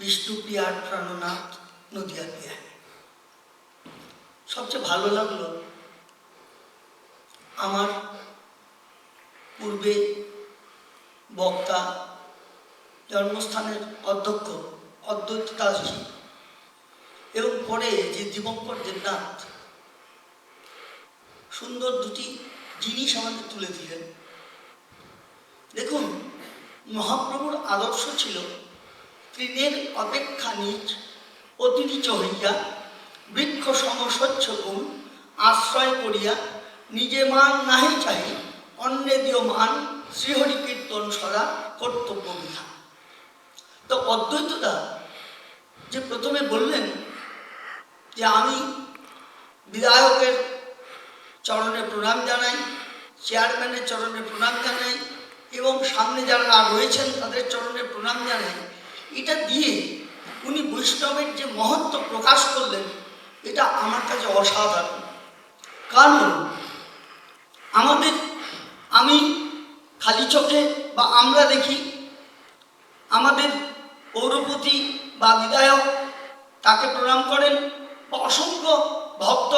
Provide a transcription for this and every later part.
বিষ্ণুপ্রিয়ার প্রাণনাথ নদিয়া বিহার সবচেয়ে ভালো লাগল আমার পূর্বে বক্তা, জন্মস্থানের অধ্যক্ষ অদ্বৈত দাসজি এবং পরে যে দিবঙ্কর দেবনাথ, সুন্দর দুটি জিনিস আমাকে তুলে দিলেন। দেখুন, মহাপ্রভুর আদর্শ ছিল তৃণের অপেক্ষা নিজ অতি নিচ হইয়া বৃক্ষ সমস্বচ্ছ গুণ আশ্রয় করিয়া নিজে মান নাহি চাহি, অন্যে দিও মান, শ্রীহরি কীর্তন সদা কর্তব্য বিধান। তো অদ্বৈতদা যে প্রথমে বললেন যে আমি বিধায়কের চরণে প্রণাম জানাই, চেয়ারম্যানের চরণে প্রণাম জানাই এবং সামনে যারা রয়েছেন তাদের চরণে প্রণাম জানাই এটা দিয়ে উনি বৈষ্ণবের যে মহত্ব প্রকাশ করলেন, এটা আমার কাছে অসাধারণ। কারণ আমাদের, আমি খালি চোখে বা আমরা দেখি, আমাদের পৌরপতি বা বিধায়ক তাকে প্রণাম করেন বা অসংখ্য ভক্ত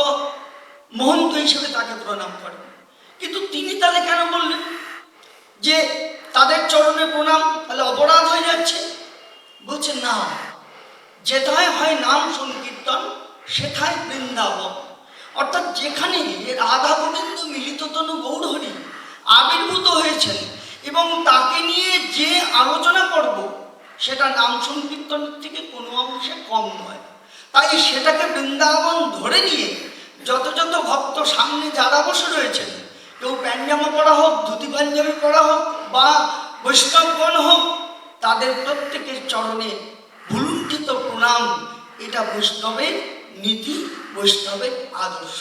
মহন্ত হিসেবে তাকে প্রণাম করেন। কিন্তু তিনি তাহলে কেন বললেন? যে তাদের চরণে প্রণাম, তাহলে অপরাধ হয়ে যাচ্ছে। বলছে, না, যেথায় হয় নাম সংকীর্তন, সেথায় বৃন্দাবন। অর্থাৎ যেখানে রাধা গোবিন্দ মিলিত তনু গৌরহরি আবির্ভূত হয়েছেন এবং তাকে নিয়ে যে আলোচনা করব, সেটা নাম সংকীর্তনের থেকে কোনো অংশে কম নয়। তাই সেটাকে বৃন্দাবন ধরে নিয়ে যত যত ভক্ত সামনে যারা বসে রয়েছেন, কেউ প্যান্জামা পড়া হোক, ধুতি পাঞ্জাবি পড়া হোক বা বৈষ্ণবগণ হোক তাদের প্রত্যেকের চরণে ভুলুণ্ঠিত প্রণাম। এটা বৈষ্ণবের নীতি, বৈষ্ণবের আদর্শ।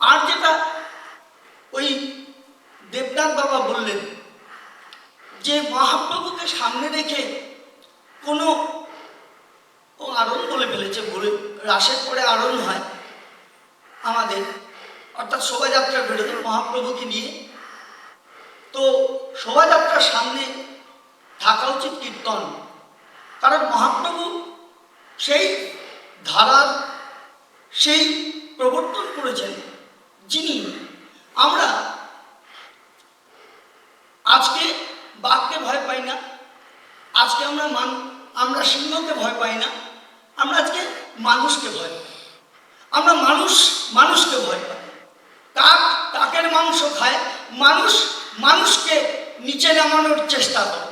আর যেটা ওই দেবনাথ বাবা বললেন, যে মহাপ্রভুকে সামনে রেখে কোনো ও আরণ বলে ফেলেছে বলে রাসের পরে আরণ হয়। আমাদের অর্থাৎ শোভাযাত্রা বেরোতে মহাপ্রভুকে নিয়ে। তো শোভাযাত্রার সামনে থাকা উচিত কীর্তন। কারণ মহাপ্রভু সেই ধারার, সেই প্রবর্তন করেছেন। যিনি আমরা আজকে বাঘকে ভয় পাই না, আজকে আমরা মান, আমরা সিংহকে ভয় পাই না, আমরা আজকে মানুষকে ভয় পাই। আমরা মানুষ, মানুষকে ভয় পাই। কাক, কাকের মাংস খায়, মানুষ মানুষকে নিচে নামানোর চেষ্টা করে।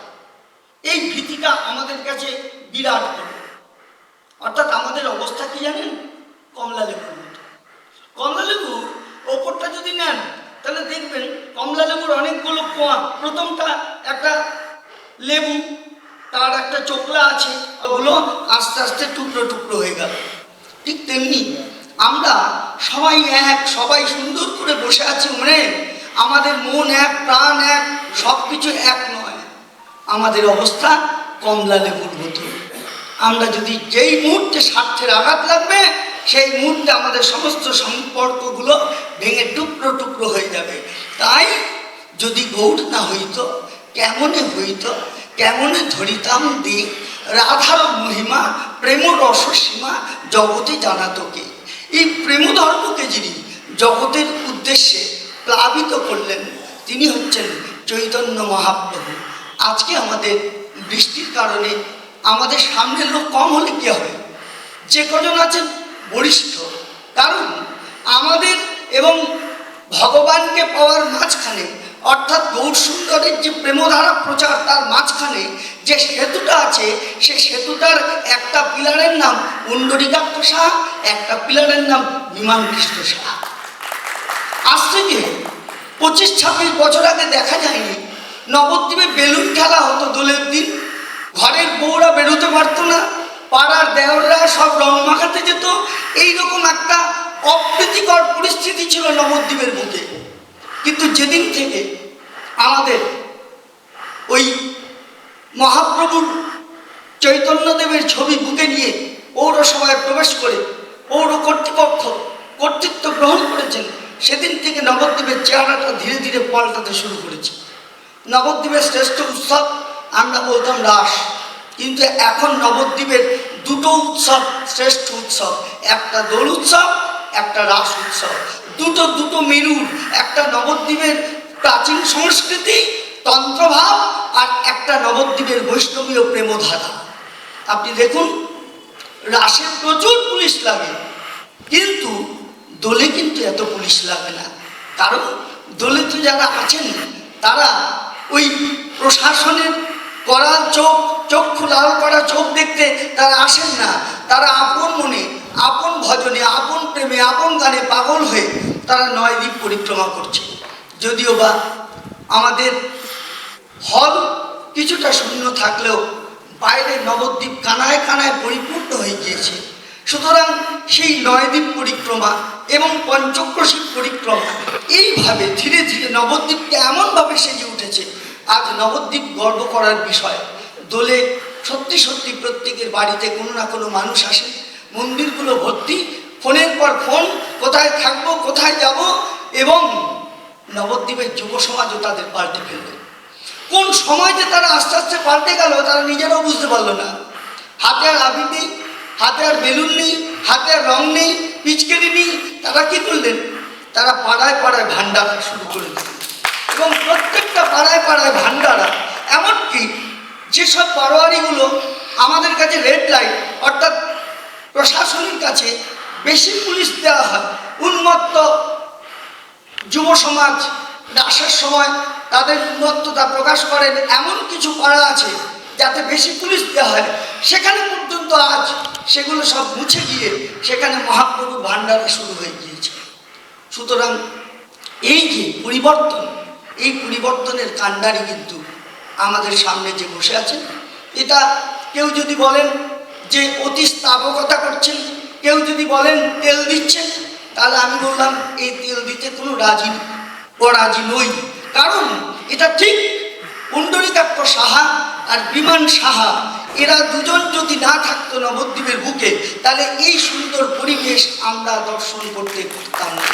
এই ভীতিটা আমাদের কাছে বিরাট অর্থাৎ আমাদের অবস্থা কি জানেন? কমলা লেবুর মতো। কমলা লেবু ওপরটা যদি নেন, তাহলে দেখবেন কমলা লেবুর অনেকগুলো কোয়া। প্রথমটা একটা লেবু, তার একটা চোখলা আছে, ওগুলো আস্তে আস্তে টুকরো টুকরো হয়ে গেল। ঠিক তেমনি আমরা সবাই এক, সবাই সুন্দর করে বসে আছি মনে। আমাদের মন এক, প্রাণ এক সব কিছু এক আমাদের অবস্থা কমলা লেবুর মতো আমরা যদি যেই মুহূর্তে স্বার্থের আঘাত লাগবে, সেই মুহূর্তে আমাদের সমস্ত সম্পর্কগুলো ভেঙে টুকরো টুকরো হয়ে যাবে। তাই যদি গৌর না হইত, কেমনে হইত, কেমনে ধরিতাম দিক? রাধার মহিমা প্রেম রসসীমা জগতে জানাতকে এই প্রেম ধর্মকে যিনি জগতের উদ্দেশ্যে প্লাবিত করলেন, তিনি হচ্ছেন চৈতন্য মহাপ্রভু। আজকে আমাদের বৃষ্টির কারণে আমাদের সামনের লোক কম হলে কী হবে? যে কজন আছেন বরিষ্ঠ কারণ আমাদের এবং ভগবানকে পাওয়ার মাঝখানে, অর্থাৎ গৌর সুন্দরের যে প্রেমধারা প্রচার তার মাঝখানে যে সেতুটা আছে, সে সেতুটার একটা পিলারের নাম পুণ্ডরিকাক্ষ সাহা একটা পিলারের নাম বিমান কৃষ্ণ সাহা আজ থেকে পঁচিশ, ছাব্বিশ বছর আগে দেখা যায়নি নবদ্বীপে বেলুন খেলা হতো দোলের দিন। ঘরের বউরা বেরোতে পারতো না, পাড়ার দেওররা সব রং মাখাতে যেত। এইরকম একটা অপ্রীতিকর পরিস্থিতি ছিল নবদ্বীপের বুকে কিন্তু যেদিন থেকে আমাদের ওই মহাপ্রভুর চৈতন্যদেবের ছবি বুকে নিয়ে পৌরসভায় প্রবেশ করে পৌর কর্তৃপক্ষ কর্তৃত্ব গ্রহণ করেছেন, সেদিন থেকে নবদ্বীপের চেহারাটা ধীরে ধীরে পাল্টাতে শুরু করেছে। নবদ্বীপের শ্রেষ্ঠ উৎসব, আমরা বলতাম রাস। কিন্তু এখন নবদ্বীপের দুটো উৎসব শ্রেষ্ঠ উৎসব, একটা দোল উৎসব, একটা রাস উৎসব। দুটো দুটো মেরুর একটা নবদ্বীপের প্রাচীন সংস্কৃতি, তন্ত্রভাব, আর একটা নবদ্বীপের বৈষ্ণবীয় প্রেমধারা। আপনি দেখুন, রাসে প্রচুর পুলিশ লাগে, কিন্তু দোলে কিন্তু এত পুলিশ লাগে না। কারণ দোলে তো যারা আছেন, তারা ওই প্রশাসনের করা চোখ চক্ষু লাল করা চোখ দেখতে তারা আসেন না। তারা আপন মনে, আপন ভজনে, আপন প্রেমে, আপন গানে পাগল হয়ে তারা নয় দ্বীপ পরিক্রমা করছে। যদিও বা আমাদের হল কিছুটা শূন্য থাকলেও বাইরে নবদ্বীপ কানায় কানায় পরিপূর্ণ হয়ে গিয়েছে। সুতরাং সেই নয়দ্বীপ পরিক্রমা এবং পঞ্চক্রশী পরিক্রমা, এইভাবে ধীরে ধীরে নবদ্বীপকে এমনভাবে সেজে উঠেছে, আজ নবদ্বীপ গর্ব করার বিষয়। দোলে সত্যি সত্যি প্রত্যেকের বাড়িতে কোনো না কোনো মানুষ আসে। মন্দিরগুলো ভর্তি, ফোনের পর ফোন, কোথায় থাকব, কোথায় যাব এবং নবদ্বীপের যুব সমাজও তাদের পাল্টে ফেলবে। কোন সময় যে তারা আস্তে আস্তে পাল্টে গেল, তারা নিজেরাও বুঝতে পারল না। হাতে আর হাতে আর বেলুন নেই হাতে আর রং নেই পিচকেরি নেই, তারা কি করলেন? তারা পাড়ায় পাড়ায় ভান্ডারা শুরু করে এবং প্রত্যেকটা পাড়ায় পাড়ায় ভান্ডারা, এমনকি যেসব বারোয়ারিগুলো আমাদের কাছে রেড লাইট অর্থাৎ প্রশাসনের কাছে বেশি পুলিশ দেওয়া হয়, উন্মত্ত যুব সমাজ রাসের সময় তাদের উন্মত্ততা প্রকাশ করেন, এমন কিছু পাড়া আছে যাতে বেশি পুলিশ দেওয়া হয়। সেখানে পর্যন্ত আজ সেগুলো সব মুছে গিয়ে সেখানে মহাপ্রভু ভাণ্ডারা শুরু হয়ে গিয়েছে। সুতরাং এই যে পরিবর্তন, এই পরিবর্তনের কাণ্ডারি কিন্তু আমাদের সামনে যে বসে আছেন এটা কেউ যদি বলেন যে অতি স্থাপকতা করছেন, কেউ যদি বলেন তেল দিচ্ছেন, তাহলে আমি বললাম, এই তেল দিতে কোনো রাজি ও রাজি নই। কারণ এটা ঠিক পুণ্ডরিকাক্ষ সাহা আর বিমান সাহা এরা দুজন যদি না থাকতো নবদ্বীপের বুকে, তাহলে এই সুন্দর পরিবেশ আমরা দর্শন করতে পারতাম না।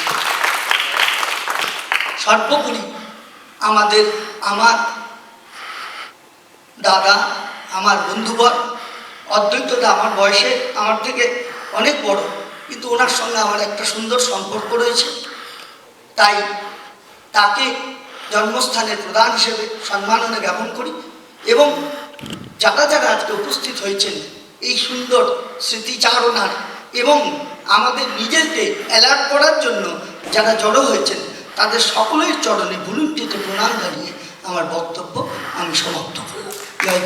সর্বোপরি আমাদের, আমার দাদা, আমার বন্ধুবর অদ্বৈতদা আমার বয়সে আমার থেকে অনেক বড়, কিন্তু ওনার সঙ্গে আমার একটা সুন্দর সম্পর্ক রয়েছে। তাই তাকে জন্মস্থানের প্রধান হিসেবে সম্মাননা জ্ঞাপন করি এবং যারা যারা আজকে উপস্থিত হয়েছেন এই সুন্দর স্মৃতিচারণার এবং আমাদের নিজেকে অ্যালার্ট করার জন্য যারা জড়ো হয়েছেন, তাদের সকলের চরণে ভুলুণ্ঠিত প্রণাম জানিয়ে আমার বক্তব্য আমি সমাপ্ত করলাম। জয়